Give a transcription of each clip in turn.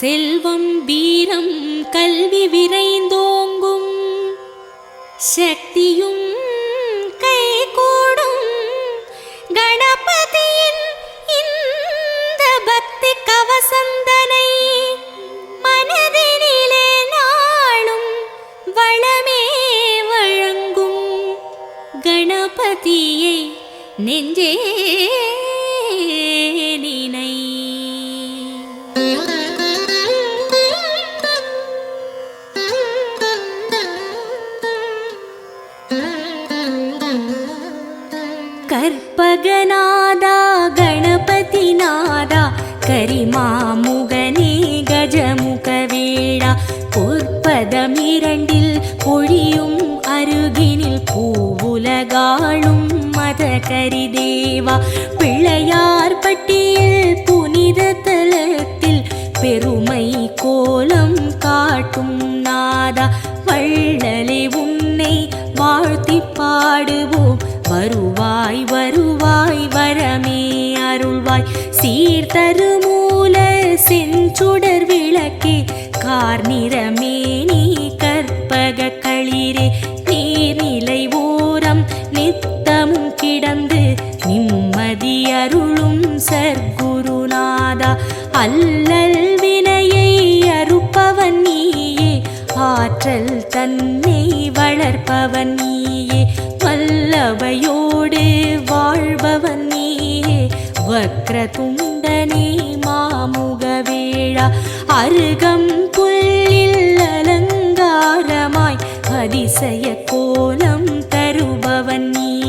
செல்வம் B மாமுகனே கஜமுகவேடா. பொற்பதம் பொற்பதமிரண்டில் பொழியும் அருகினில் பூவுலகாளும் மத கரிதேவா பிள்ளையார் பட்டியில் புனித தலத்தில் பெருமை கோலம் காட்டும் நாதா. வள்ளலே உன்னை வாழ்த்தி பாடுவோம். வருவாய் வருவாய் வரமே அருள்வாய். சீர்தருமூல செஞ்சுடர் விளக்கே கார்நிறமே நீ கற்பக களிரே. நீர்நிலை ஓரம் நித்தமும் கிடந்து நிம்மதி அருளும் சர்க்குருநாதா. அல்லல் வினையை அறுப்பவன் நீயே ஆற்றல் தன்னை வளர்ப்பவன் நீயே. வல்லவையோடு வாழ்பவன் நீயே. வக்ரதுண்டனே மாமுகவேழா அருகம் புல்லில் அலங்காரமாய் அதிசய கோலம் தருபவன் நீ.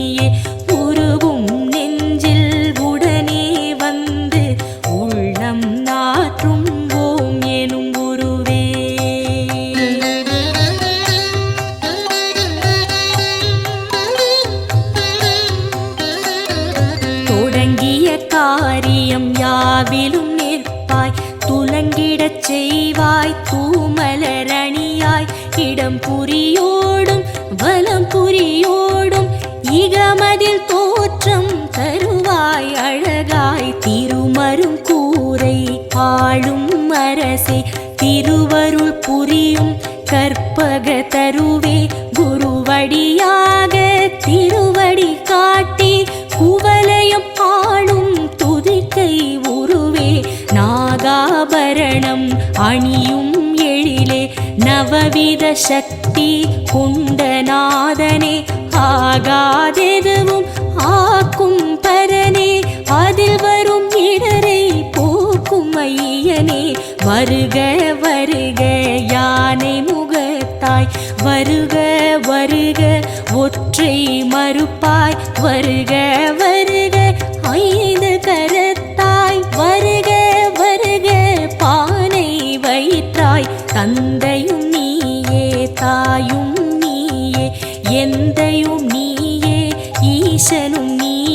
அழகாய் அழகாய் திருமரும் கூரை ஆளும் அரசே. திருவருள் புரியும் கற்பக தருவே. குருவடியாக திருவடி காட்டி குவலயம் ஆளும் துதிக்கை உருவே. நாகாபரணம் அணியும் எழிலே நவவித சக்தி குண்டநாதனே ஆகாதெதுவும் ஆக்கும் பரனே அதில் வரும் இடரை போக்கும் ஐயனே. வருக வருக யானை முகத்தாய். வருக வருக ஒற்றை மறுப்பாய். வருக வருக ஐந்து கரத்தாய். வருக வருக பானை வயிற்றாய். தந்தையும் நீயே தாயும் நீயே எந்தையும் நீ ஈசனும் நீயே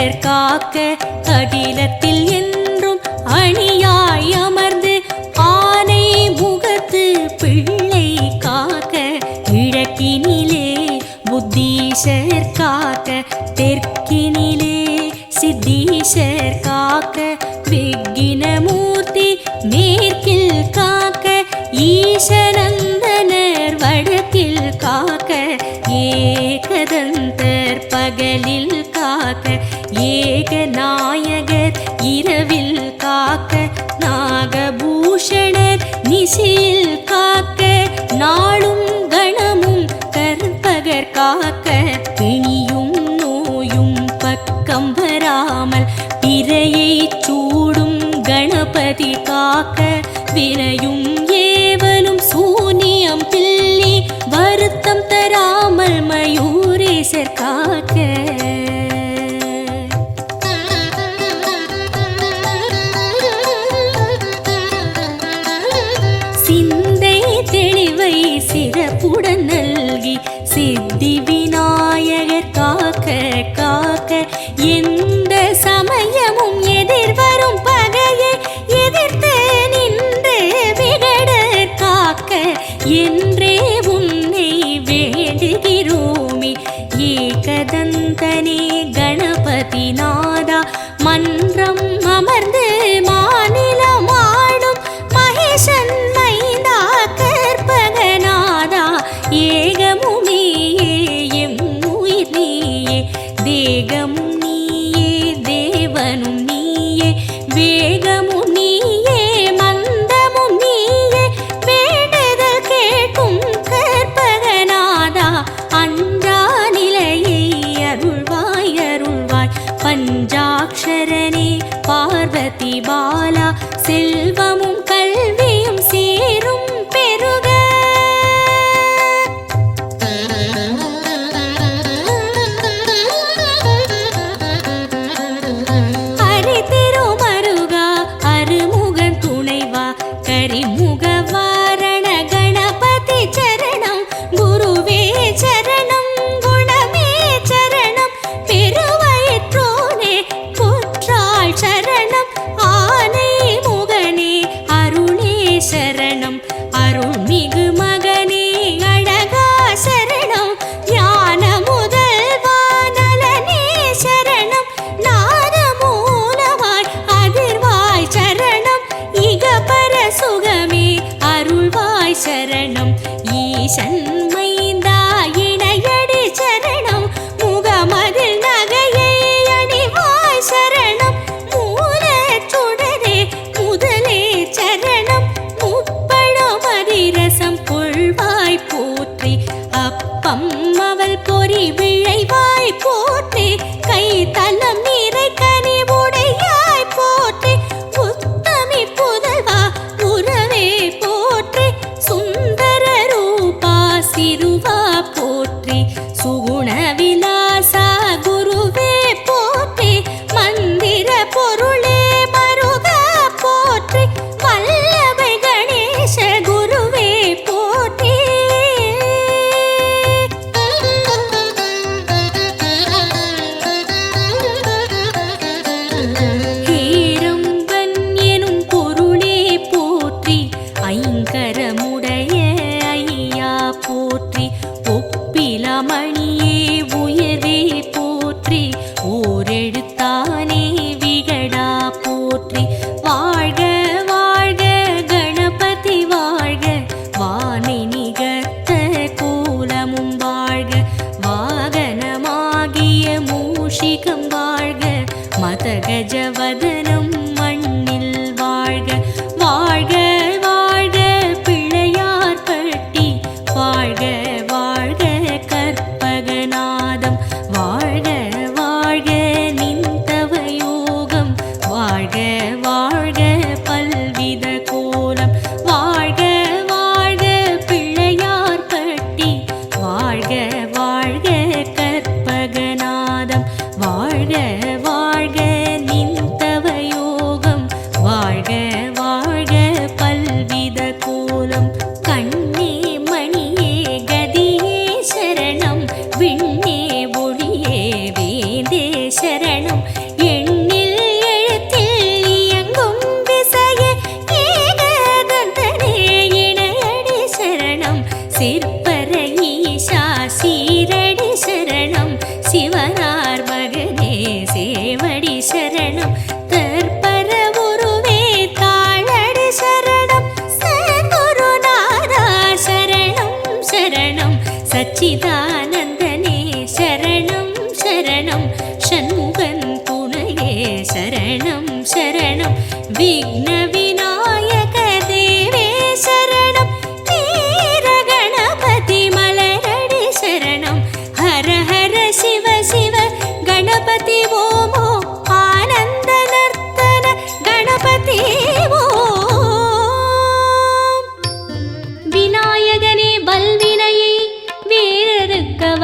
நிழற் காக்க கடிலத்தில் என்றும் அணியாய் அமர்ந்து ஆனை முகத்து பிள்ளை காக்க கிழக்கினிலே புத்தீஷர் காக்க தெற்கினிலே சித்தீஷர் காக்க விக்கினமூர்த்தி மேற்கில் காக்க ஈசனந்தனர் வடக்கில் காக்க ஏகதந்தர் பகலில் வினையும் ஏவலும் சூனியம் தில்லி வருத்தம் தராமல் மயூ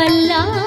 വല്ലാ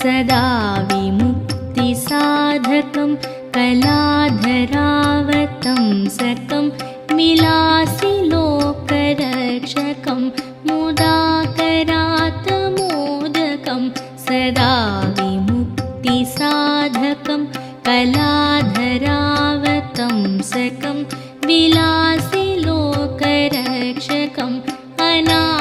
सदा विमुक्तिसाधकं कलाधरावतं सकं मिलासि लोकरक्षकं मुदाकरातमोदकं सदा विमुक्तिसाधकं कलाधरावतं सकं विलासि लोकरक्षकम् अनायकैकनायकं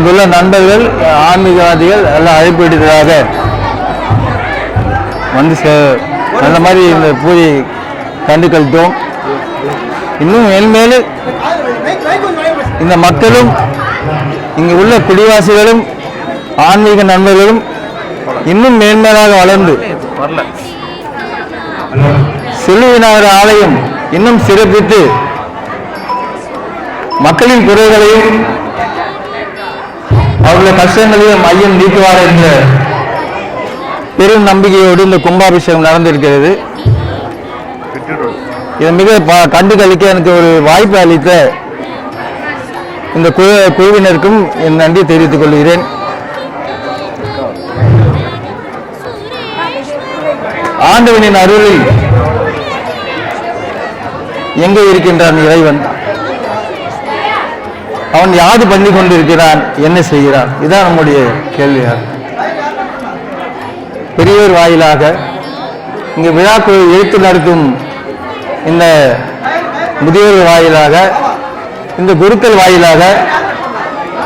இங்குள்ள நண்பர்கள் ஆன்மீகவாதிகள் எல்லாம் அழைப்பிடுவதாக வந்து அந்த மாதிரி இந்த பூஜை கண்டு கழித்தோம். இன்னும் மேல்மேலு இந்த மக்களும் இங்கு உள்ள குடிவாசிகளும் ஆன்மீக நண்பர்களும் இன்னும் மேன்மேலாக வளர்ந்து செல்லுவிநாயகர் ஆலயம் இன்னும் சிறப்பித்து மக்களின் குறைகளையும் அவருடைய கஷ்டங்களையும் ஐயன் நீக்குவார் என்ற பெரும் நம்பிக்கையோடு இந்த கும்பாபிஷேகம் நடந்திருக்கிறது. இதை மிக கண்டு கழிக்க எனக்கு ஒரு வாய்ப்பு அளித்த இந்த குழு குழுவினருக்கும் என் நன்றி தெரிவித்துக் கொள்கிறேன். ஆண்டவனின் அருளில் எங்கே இருக்கின்றான் இறைவன்? அவன் யாது பண்ணி கொண்டிருக்கிறான் என்ன செய்கிறான்? இதான் நம்முடைய கேள்வியா பெரியோர் வாயிலாக இங்கு விழாக்குழு எழுத்து நடத்தும் இந்த முதியோர் வாயிலாக இந்த குருக்கள் வாயிலாக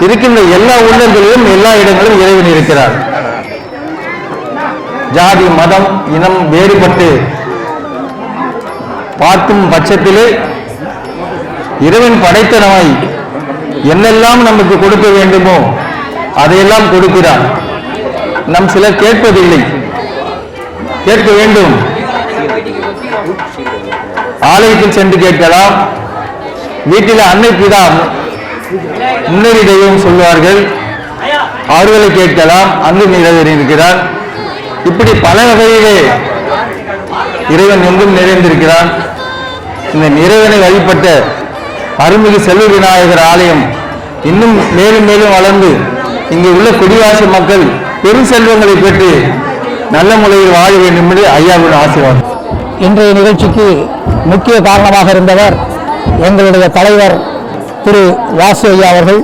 இருக்கின்ற எல்லா உள்ளங்களிலும் எல்லா இடங்களிலும் இறைவன் இருக்கிறார். ஜாதி மதம் இனம் வேறுபட்டு பார்க்கும் பட்சத்திலே இறைவன் படைத்த என்னெல்லாம் நமக்கு கொடுக்க வேண்டுமோ அதையெல்லாம் கொடுக்கிறான் நம் சிலர் கேட்பதில்லை. கேட்க வேண்டும். ஆலயத்தில் சென்று கேட்கலாம். வீட்டில் அன்னை தான் முன்னேறி தெய்வம் சொல்வார்கள். அவர்களை கேட்கலாம். அங்கு நிறைவேறியிருக்கிறார். இப்படி பல வகையிலே இறைவன் எங்கும் நிறைந்திருக்கிறான். இந்த இறைவனை வழிபட்ட அருள்மிகு செல்வ விநாயகர் ஆலயம் இன்னும் மேலும் மேலும் வளர்ந்து இங்கே உள்ள குடியாசி மக்கள் பெரும் செல்வங்களை பெற்று நல்ல முறையில் வாழ வேண்டும் என்று ஐயாவின் ஆசீர்வாதம். இன்றைய நிகழ்ச்சிக்கு முக்கிய காரணமாக இருந்தவர் எங்களுடைய தலைவர் திரு வாசு ஐயா அவர்கள்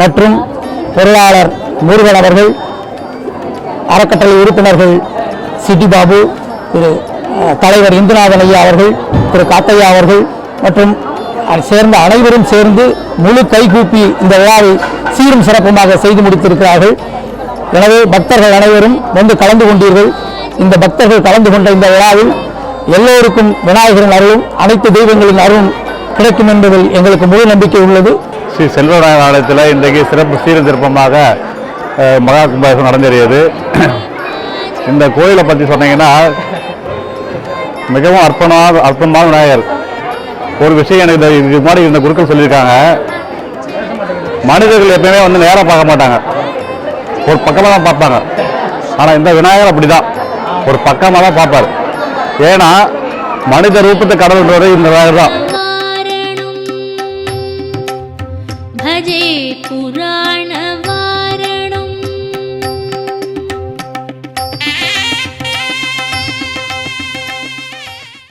மற்றும் பொருளாளர் முருகன் அவர்கள் அறக்கட்டளை உறுப்பினர்கள் சிட்டி பாபு திரு தலைவர் இந்துநாதன் ஐயா அவர்கள் திரு காத்தையா அவர்கள் மற்றும் சேர்ந்த அனைவரும் சேர்ந்து முழு கைகூப்பி இந்த விழாவை சீரும் சிறப்புமாக செய்து முடித்திருக்கிறார்கள். எனவே பக்தர்கள் அனைவரும் வந்து கலந்து கொண்டீர்கள். இந்த பக்தர்கள் கலந்து கொண்ட இந்த விழாவில் எல்லோருக்கும் விநாயகரின் அருளும் அனைத்து தெய்வங்களின் அருளும் கிடைக்கும் என்பதில் எங்களுக்கு முழு நம்பிக்கை உள்ளது. ஸ்ரீ செல்வநாயகர் ஆலயத்தில் இன்றைக்கு சிறப்பு சீரும் சிறப்பமாக மகா கும்பாபிஷேகம் நடந்தேறியது. இந்த கோயிலை பற்றி சொன்னீங்கன்னா மிகவும் அற்புதமாக அற்பமான விநாயகர். ஒரு விஷயம் எனக்கு இந்த- இதுக்கு முன்னாடி இந்த குருக்கள் சொல்லியிருக்காங்க. மனிதர்கள் எப்பயுமே வந்து நேராக பார்க்க மாட்டாங்க. ஒரு பக்கமாக தான் பார்ப்பாங்க. ஆனால் இந்த விநாயகர் அப்படிதான். ஒரு பக்கமாக தான் பார்ப்பார். ஏன்னா மனித ரூபத்தை கடவுள்ன்றது இந்த விநாயகர் தான்.